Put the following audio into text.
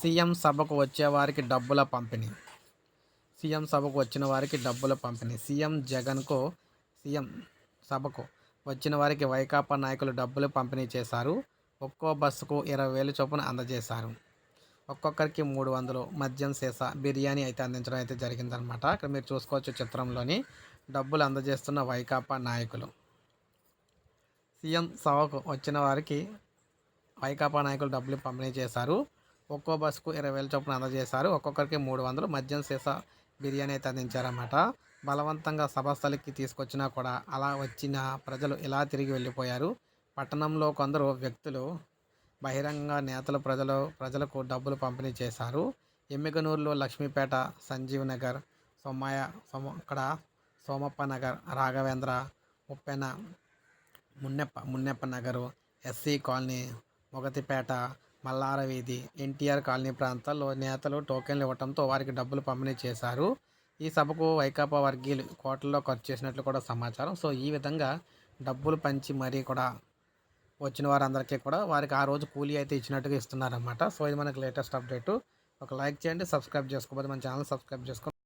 CM సభకు వచ్చేవారికి డబ్బుల పంపిణీ. సీఎం సభకు వచ్చిన వారికి డబ్బుల పంపిణీ. సీఎం జగన్కు సీఎం సభకు వచ్చిన వారికి వైకాపా నాయకులు డబ్బులు పంపిణీ చేశారు. ఒక్కో బస్సుకు ఇరవై వేలు చొప్పున అందజేశారు. ఒక్కొక్కరికి మూడు వందలు మద్యం సీసా బిర్యానీ అయితే అందించడం అయితే జరిగిందనమాట ఇక్కడ మీరు చూసుకోవచ్చు చిత్రంలోని డబ్బులు అందజేస్తున్న వైకాపా నాయకులు. సీఎం సభకు వచ్చిన వారికి వైకాపా నాయకులు డబ్బులు పంపిణీ చేశారు. ఒక్కో బస్సుకు ఇరవై వేల చొప్పున అందజేశారు. ఒక్కొక్కరికి మూడు వందలు. మద్యం సీసా బిర్యానీ అయితే అందించారన్నమాట. బలవంతంగా సభస్థలికి తీసుకొచ్చినా కూడా అలా వచ్చిన ప్రజలు ఇలా తిరిగి వెళ్ళిపోయారు. పట్టణంలో కొందరు వ్యక్తులు బహిరంగ నేతలు ప్రజలు ప్రజలకు డబ్బులు పంపిణీ చేశారు. ఎమ్మిగనూరులో లక్ష్మీపేట సంజీవ్ నగర్ సోమయ్య సోమ అక్కడ సోమప్ప నగర్ రాఘవేంద్ర ఉప్పెన మున్నెప్ప మున్నెప్ప Nagar SC colony మొగతిపేట మల్లారవీధి NTR colony ప్రాంతాల్లో నేతలు టోకెన్లు ఇవ్వడంతో వారికి డబ్బులు పంపిణీ చేశారు. ఈ సభకు వైకాపా వర్గీయులు కోట్లలో ఖర్చు చేసినట్లు కూడా సమాచారం. సో ఈ విధంగా డబ్బులు పంచి మరీ కూడా వచ్చిన వారందరికీ కూడా వారికి ఆ రోజు కూలీ అయితే ఇచ్చినట్టుగా ఇస్తున్నారన్నమాట. సో ఇది మనకు లేటెస్ట్ అప్డేట్. ఒక లైక్ చేయండి సబ్స్క్రైబ్ చేసుకోకపోతే మన ఛానల్ సబ్స్క్రైబ్ చేసుకోండి